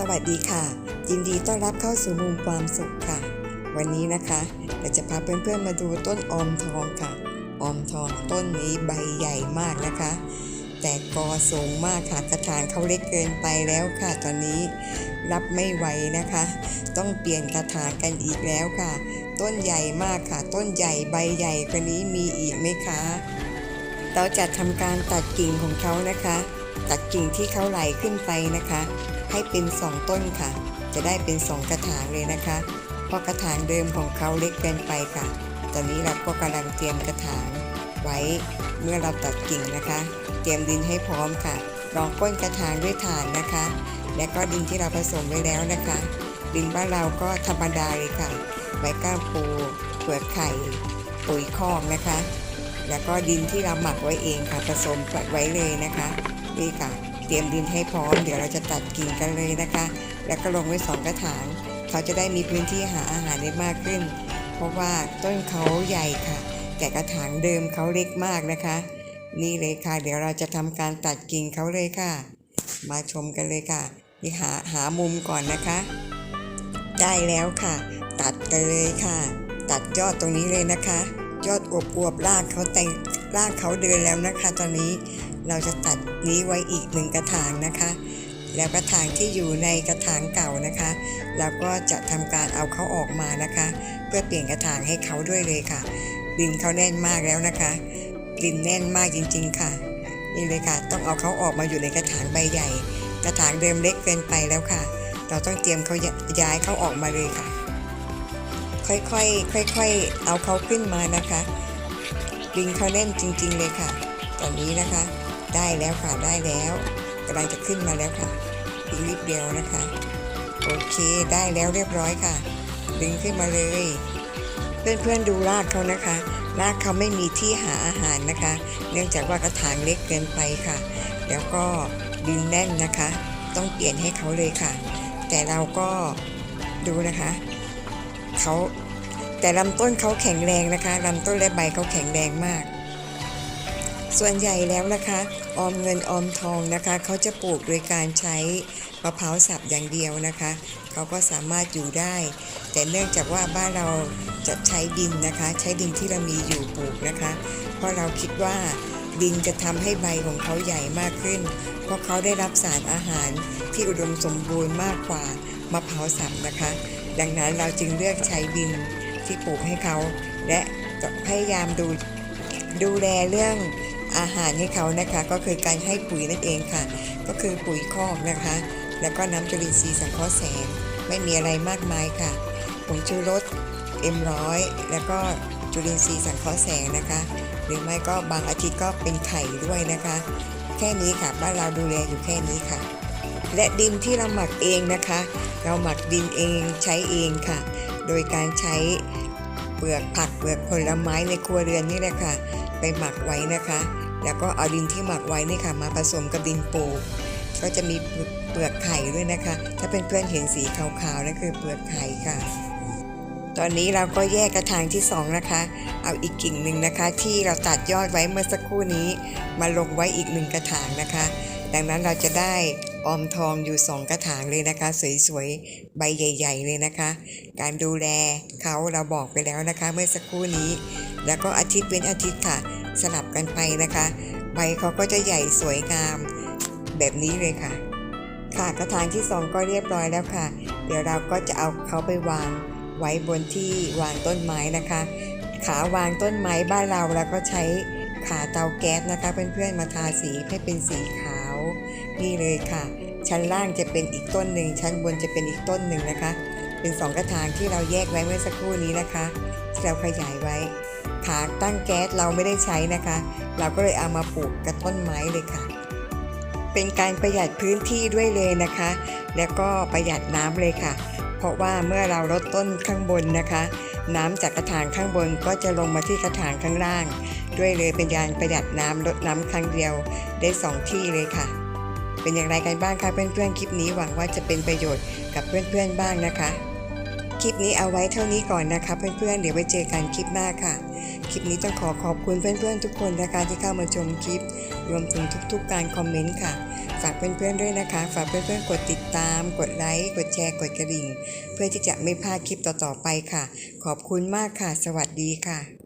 สวัสดีค่ะ ยินดีต้อนรับเข้าสู่มุมความสุขค่ะ วันนี้นะคะเราจะพาเพื่อนๆมาดูต้นออมทองค่ะ ออมทองต้นนี้ใบใหญ่มากนะคะ แต่กอสูงมากค่ะกระถางเขาเล็กเกินไปแล้วค่ะ ตอนนี้รับไม่ไหวนะคะ ต้องเปลี่ยนกระถางกันอีกแล้วค่ะ ต้นใหญ่มากค่ะ ต้นใหญ่ใบใหญ่กว่านี้มีอีกไหมคะเราจะทำการตัดกิ่งของเขานะคะ ตัดกิ่งที่เขาไหลขึ้นไปนะคะ ให้เป็นสองต้นค่ะ จะได้เป็นสองกระถางเลยนะคะ เพราะกระถางเดิมของเขาเล็กเกินไปค่ะ ตอนนี้เราก็กำลังเตรียมกระถางไว้เมื่อเราตัดกิ่งนะคะ เตรียมดินให้พร้อมค่ะรองก้นกระถางด้วยถ่านนะคะ และก็ดินที่เราผสมไว้แล้วนะคะ ดินบ้านเราก็ธรรมดาเลยค่ะใบก้ามปูเปลือกไข่ปุ๋ยคอกนะคะ แล้วก็ดินที่เราหมักไว้เองค่ะผสมไว้เลยนะคะนี่ค่ะ เตรียมดินให้พร้อม เดี๋ยวเราจะตัดกิ่งกันเลยนะคะ แล้วก็ลงไว้สองกระถาง เขาจะได้มีพื้นที่หาอาหารได้มากขึ้น เพราะว่าต้นเขาใหญ่ค่ะ แต่กระถางเดิมเขาเล็กมากนะคะ นี่เลยค่ะ เดี๋ยวเราจะทำการตัดกิ่งเขาเลยค่ะ มาชมกันเลยค่ะนี่หาหามุมก่อนนะคะ ได้แล้วค่ะ ตัดกันเลยค่ะ ตัดยอดตรงนี้เลยนะคะ ยอดอวบอวบๆรากเขาแต่งรากเขาเดินแล้วนะคะ ตอนนี้ เราจะตัดนี้ไว้อีกหนึ่งกระถางนะคะ แล้วกระถางที่อยู่ในกระถางเก่านะคะ เราก็จะทำการเอาเขาออกมานะคะ เพื่อเปลี่ยนกระถางให้เขาด้วยเลยค่ะ ดินเขาแน่นมากแล้วนะคะ ดินแน่นมากจริง ๆค่ะ นี่เลยค่ะ ต้องเอาเขาออกมาอยู่ในกระถางใบใหญ่ กระถางเดิมเล็กเกินไปแล้วค่ะ เราต้องเตรียมเขาย้ายเขาออกมาเลยค่ะ ค่อยๆ ค่อย ๆ เอาเขาขึ้นมานะคะดินเขาแน่นจริง ๆ เลยค่ะตอนนี้นะคะ ได้แล้วค่ะได้แล้วกำลังจะขึ้นมาแล้วค่ะอีกนิดเดียวนะคะ โอเคได้แล้วเรียบร้อยค่ะ ดึงขึ้นมาเลย เพื่อนๆดูรากเขานะคะรากเขาไม่มีที่หาอาหารนะคะ เนื่องจากว่ากระถางเล็กเกินไปค่ะ แล้วก็ดินแน่นนะคะ ต้องเปลี่ยนให้เขาเลยค่ะ แต่เราก็ดูนะคะเขาแต่ลำต้นเขาแข็งแรงนะคะลำต้นและใบเขาแข็งแรงมาก ส่วนใหญ่แล้วนะคะออมเงินออมทองนะคะเขาจะปลูกโดยการใช้มะพร้าวสับอย่างเดียวนะคะเขาก็สามารถอยู่ได้ แต่เนื่องจากว่าบ้านเราจะใช้ดินนะคะ ใช้ดินที่เรามีอยู่ปลูกนะคะ เพราะเราคิดว่าดินจะทำให้ใบของเขาใหญ่มากขึ้น เพราะเขาได้รับสารอาหารที่อุดมสมบูรณ์มากกว่ามะพร้าวสับนะคะ ดังนั้นเราจึงเลือกใช้ดินที่ปลูกให้เขา และพยายามดูดูแลเรื่อง อาหารให้เขานะคะ ก็คือการให้ปุ๋ยนั่นเองค่ะ ก็คือปุ๋ยคอกนะคะ แล้วก็น้ำจุลินทรีย์สังเคราะห์แสง ไม่มีอะไรมากมายค่ะผงชูรสเอ็มร้อยแล้วก็จุลินทรีย์สังเคราะห์แสงนะคะ หรือไม่ก็บางอาทิตย์ก็เป็นไข่ด้วยนะคะ แค่นี้ค่ะบ้านเราดูแลอยู่แค่นี้ค่ะ และดินที่เราหมักเองนะคะ เราหมักดินเองใช้เองค่ะ โดยการใช้เปลือกผักเปลือกผลไม้ในครัวเรือนนี่แหละค่ะ ไปหมักไว้นะคะ แล้วก็เอาดินที่หมักไว้นี่ค่ะ มาผสมกับดินปูกก็จะมีเปลือกไข่ด้วยนะคะ ถ้าเพื่อนๆเห็นสีขาวๆนั่นคือเปลือกไข่ค่ะ ตอนนี้เราก็แยกกระถางที่สองนะคะ เอาอีกกิ่งหนึ่งนะคะ ที่เราตัดยอดไว้เมื่อสักครู่นี้ มาลงไว้อีกหนึ่งกระถางนะคะ ดังนั้นเราจะได้ ออมทองอยู่2กระถางเลยนะคะ สวยๆ ใบใหญ่ ๆ เลยนะคะ การดูแลเขาเราบอกไปแล้วนะคะ เมื่อสักครู่นี้ แล้วก็อาทิตย์เป็นอาทิตย์ค่ะ สลับกันไปนะคะ ใบเขาก็จะใหญ่สวยงาม แบบนี้เลยค่ะ ค่ะกระถางที่ 2 ก็เรียบร้อยแล้วค่ะ เดี๋ยวเราก็จะเอาเขาไปวางไว้บนที่วางต้นไม้นะคะ ขาวางต้นไม้บ้านเราแล้วก็ใช้ขาเตาแก๊สนะคะ เพื่อนๆมาทาสีให้เป็นสีขา นี่เลยค่ะ ชั้นล่างจะเป็นอีกต้นหนึ่ง ชั้นบนจะเป็นอีกต้นหนึ่งนะคะ เป็นสองกระถางที่เราแยกไว้เมื่อสักครู่นี้นะคะที่เราขยายไว้ขาตั้งแก๊สเราไม่ได้ใช้นะคะ เราก็เลยเอามาปลูกกับต้นไม้เลยค่ะ เป็นการประหยัดพื้นที่ด้วยเลยนะคะ แล้วก็ประหยัดน้ำเลยค่ะ เพราะว่าเมื่อเราลดต้นข้างบนนะคะ น้ำจากกระถางข้างบนก็จะลงมาที่กระถางข้างล่าง ด้วยเลยเป็นการประหยัดน้ำลดน้ำครั้งเดียวได้สองที่เลยค่ะ เป็นอย่างไรกันบ้างคะเพื่อนๆคลิปนี้หวังว่าจะเป็นประโยชน์กับเพื่อนๆบ้างนะคะ คลิปนี้เอาไว้เท่านี้ก่อนนะคะ เพื่อนๆเดี๋ยวไว้เจอกันคลิปหน้าค่ะ คลิปนี้ต้องขอขอบคุณเพื่อนๆทุกคนนะคะที่เข้ามาชมคลิป รวมถึงทุกๆการคอมเมนต์ค่ะฝากเพื่อนๆด้วยนะคะ ฝากเพื่อนๆ กดติดตาม กดไลค์ กดแชร์ กดกระดิ่ง เพื่อที่จะไม่พลาดคลิปต่อๆไปค่ะ ขอบคุณมากค่ะ สวัสดีค่ะ